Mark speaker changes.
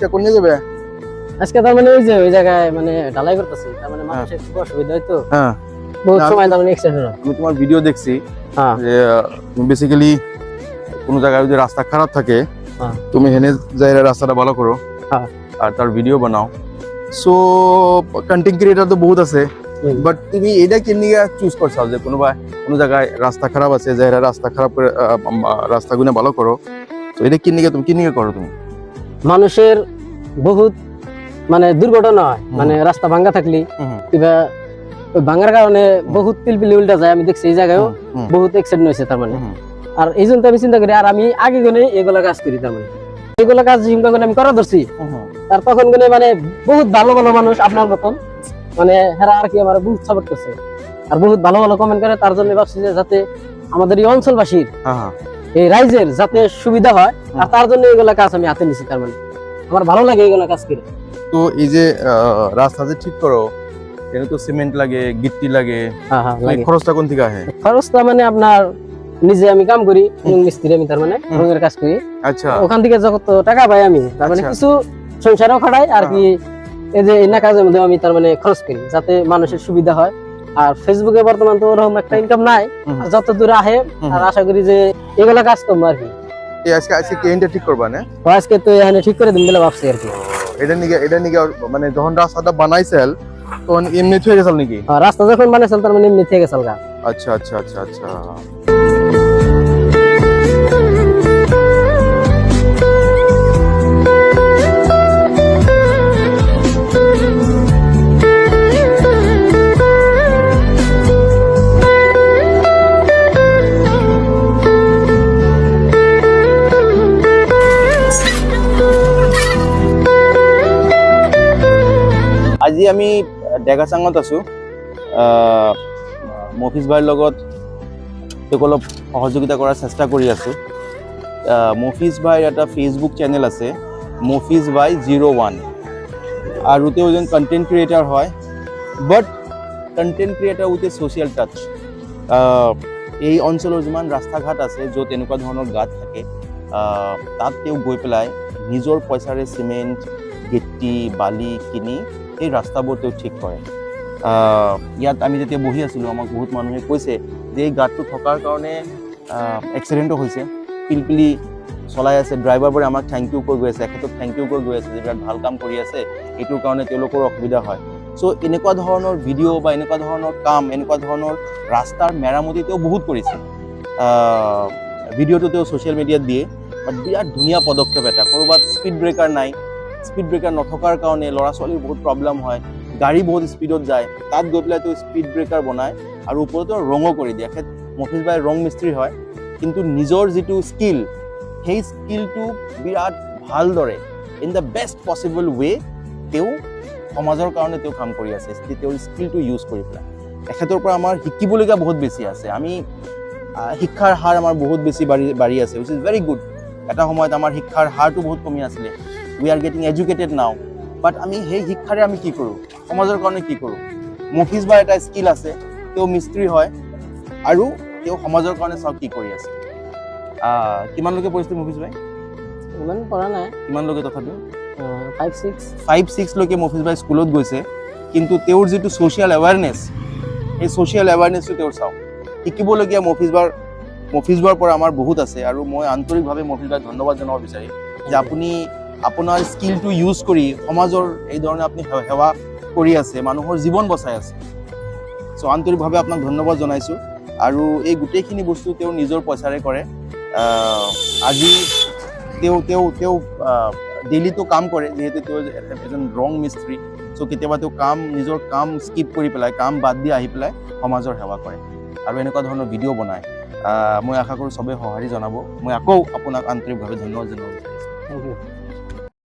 Speaker 1: আজকে কোন যাবে?
Speaker 2: আজকে তার মানে ওই যে ওই জায়গায় মানে ঢালাই করতেছি তার মানে মানুষের খুব অসুবিধা হয় তো।
Speaker 1: হ্যাঁ।
Speaker 2: বহুত সময় তার মানে এক্সিডেন্ট হয়
Speaker 1: আমি তোমার ভিডিও দেখছি
Speaker 2: হ্যাঁ।
Speaker 1: যে বেসিক্যালি কোনো জায়গায় যদি রাস্তা খারাপ থাকে
Speaker 2: হ্যাঁ।
Speaker 1: তুমি হেনে রাস্তাটা ভালো করো।
Speaker 2: হ্যাঁ।
Speaker 1: আর তার ভিডিও বানাও। সো কন্টেন্ট ক্রিয়েটার তো বহুত আছে বাট তুমি এটা কেমনি চুজ করছ যে কোনোবা কোনো জায়গায় রাস্তা খারাপ আছে যে এরা রাস্তা খারাপ করে রাস্তাগুলো ভালো করো। তো এটা কিনে তুমি কিনে করো তুমি?
Speaker 2: মানুষের বহুত মানে দুর্ঘটনা হয়। মানে রাস্তা ভাঙ্গা থাকলি কিবা ভাঙার কারণে বহুত পিলপিলি উল্টা যায় আমি দেখছি এই জায়গায়ও বহুত অ্যাক্সিডেন্ট হয়েছে তার মানে। আর এই জন্য আমি চিন্তা করি আর আমি আগে গনে এগুলা কাজ করি তার মানে। এগুলা কাজ চিন্তা করে আমি করা ধরছি আর তখন গনে মানে বহুত ভালো ভালো মানুষ আপনার মতন মানে হেরা আর কি আমার বহুত সাপোর্ট করছে। আর বহুত ভালো ভালো কমেন্ট করে তার জন্য ভাবছি যে যাতে আমাদের এই অঞ্চলবাসীর
Speaker 1: হ্যাঁ হ্যাঁ।
Speaker 2: এই রাইজের যাতে সুবিধা হয় আর তার জন্য এগুলা কাজ আমি হাতে নিছি তার মানে। আমার ভালো লাগে এগুলা কাজ করে।
Speaker 1: তো এই যে রাস্তা যে ঠিক করো এখানে তো সিমেন্ট লাগে গিট্টি লাগে
Speaker 2: হ্যাঁ হ্যাঁ
Speaker 1: খরচটা কোন থেকে আহে?
Speaker 2: খরচটা মানে আপনার নিজে আমি কাম করি মিস্ত্রি আমি তার মানে। রঙের কাজ করি।
Speaker 1: আচ্ছা।
Speaker 2: ওখান থেকে যত টাকা পাই আমি তার মানে
Speaker 1: আচ্ছা।
Speaker 2: কিছু সংসারও খাটাই আর কি এই যে এনা কাজের মধ্যে আমি তার মানে খরচ করি যাতে মানুষের সুবিধা হয়। আর ফেসবুকে বর্তমান তো ওরকম একটা ইনকাম নাই যত দূর আহে আর আশা করি যে এগুলা কাজ করব আর কি।
Speaker 1: আজকে আজকে কেনটা ঠিক করবা না?
Speaker 2: আজকে তো এখানে ঠিক করে দিন বলে ভাবছি আর কি।
Speaker 1: এটা নিগে এটা নিগে মানে যখন রাস্তাটা বানাইছেল তখন এমনি হয়ে গেছিল নাকি?
Speaker 2: রাস্তা যখন বানাইছিল তার মানে এমনি থেকে গেছিল
Speaker 1: আচ্ছা আচ্ছা আচ্ছা আচ্ছা। আমি ডেগাচাঙত আছো। মফিজ ভাইৰ লগত তেওঁক অলপ সহযোগিতা কৰাৰ চেষ্টা কৰি আছো। মফিজ ভাইৰ এটা ফেচবুক চেনেল আছে, মফিজ ভাই জিৰ' ওৱান। আৰু তেওঁ এজন কণ্টেণ্ট ক্ৰিয়েটাৰ হয় but content creator with a social touch এই অঞ্চলৰ যিমান ৰাস্তা ঘাট আছে, য'ত এনেকুৱা ধৰণৰ গাঁত থাকে তাত তেওঁ গৈ পেলাই নিজৰ পইচাৰে চিমেণ্ট গিটি বালি কিনি সেই ৰাস্তাবোৰ তেওঁ ঠিক কৰে। ইয়াত আমি যেতিয়া বহি আছিলোঁ, আমাক বহুত মানুহে কৈছে যে এই গাঁতটো থকাৰ কাৰণে এক্সিডেণ্টো হৈছে। পিলপিলি চলাই আছে, ড্ৰাইভাৰবোৰে আমাক থেংক ইউ কৈ গৈ আছে, এখেতক থেংক ইউ কৈ গৈ আছে যে বিৰাট ভালো কাম কৰি আছে, এইটোৰ কাৰণে তেওঁলোকৰ অসুবিধা হয়। চ' এনেকুৱা ধৰণৰ ভিডিঅ' বা এনেকুৱা ধৰণৰ কাম, এনেকুৱা ধৰণৰ ৰাস্তাৰ মেৰামতি তেওঁ বহুত কৰিছে। ভিডিঅ'টো তেওঁ ছ'চিয়েল মিডিয়াত দিয়ে বাট বিৰাট ধুনীয়া পদক্ষেপ এটা, ক'ৰবাত স্পীড ব্ৰেকাৰ নাই স্পীড ব্ৰেকাৰ নথকাৰ কাৰণে ল'ৰা ছোৱালীৰ বহুত প্ৰব্লেম হয়, গাড়ী বহুত স্পীডত যায়, তাত গৈ পেলাই তেওঁ স্পীড ব্ৰেকাৰ বনায় আৰু ওপৰতো ৰঙো কৰি দিয়ে। এখেত মফিজ বাই ৰং মিস্ত্ৰী হয়, কিন্তু নিজৰ যিটো স্কিল সেই স্কিলটো বিৰাট ভালদৰে in the best possible way তেওঁ সমাজৰ কাৰণে তেওঁ কাম কৰি আছে তেওঁৰ স্কিলটো ইউজ কৰি পেলাই। এখেতৰ পৰা আমাৰ শিকিবলগীয়া বহুত বেছি আছে। আমি শিক্ষাৰ হাৰ আমাৰ বহুত বেছি বাঢ়ি বাঢ়ি আছে উইচ ইজ ভেৰি গুড এটা সময়ত আমাৰ শিক্ষাৰ হাৰটো বহুত কমি আছিলে। We are getting educated now but আমি সেই শিক্ষাৰে আমি কি কৰোঁ? সমাজৰ কাৰণে কি কৰোঁ? মফিজ বা এটা স্কিল আছে তেওঁ মিস্ত্ৰী হয় আৰু তেওঁ সমাজৰ কাৰণে চাওক কি কৰি আছে। কিমানলৈকে পঢ়িছিলে মফিজ ভাই?
Speaker 2: ইমান পৰা নাই।
Speaker 1: কিমানলৈকে তথাপিও?
Speaker 2: ফাইভ ছিক্স
Speaker 1: ফাইভ ছিক্সলৈকে মফিজ ভাই স্কুলত গৈছে কিন্তু তেওঁৰ যিটো ছ'চিয়েল এৱাৰনেছ সেই ছ'চিয়েল এৱাৰনেছটো তেওঁৰ চাওক। শিকিবলগীয়া মফিজ বাৰ মফিজ বাৰ পৰা আমাৰ বহুত আছে আৰু মই আন্তৰিকভাৱে মফিজ বাই ধন্যবাদ জনাব বিচাৰিম যে আপুনি আপোনাৰ স্কিলটো ইউজ কৰি সমাজৰ এই ধৰণে আপুনি সেৱা কৰি আছে, মানুহৰ জীৱন বচাই আছে। চ' আন্তৰিকভাৱে আপোনাক ধন্যবাদ জনাইছোঁ। আৰু এই গোটেইখিনি বস্তু তেওঁ নিজৰ পইচাৰে কৰে। আজি তেওঁ তেওঁ তেওঁ কাম কৰে, যিহেতু তেওঁ এজন ৰং মিস্ত্ৰী। চ' কেতিয়াবা কাম নিজৰ কাম স্কিপ কৰি পেলাই, কাম বাদ দি আহি পেলাই সমাজৰ সেৱা কৰে। আৰু এনেকুৱা ধৰণৰ ভিডিঅ' বনায়। মই আশা কৰোঁ চবেই সঁহাৰি জনাব। মই আকৌ আপোনাক আন্তৰিকভাৱে ধন্যবাদ জনাব
Speaker 2: ইউ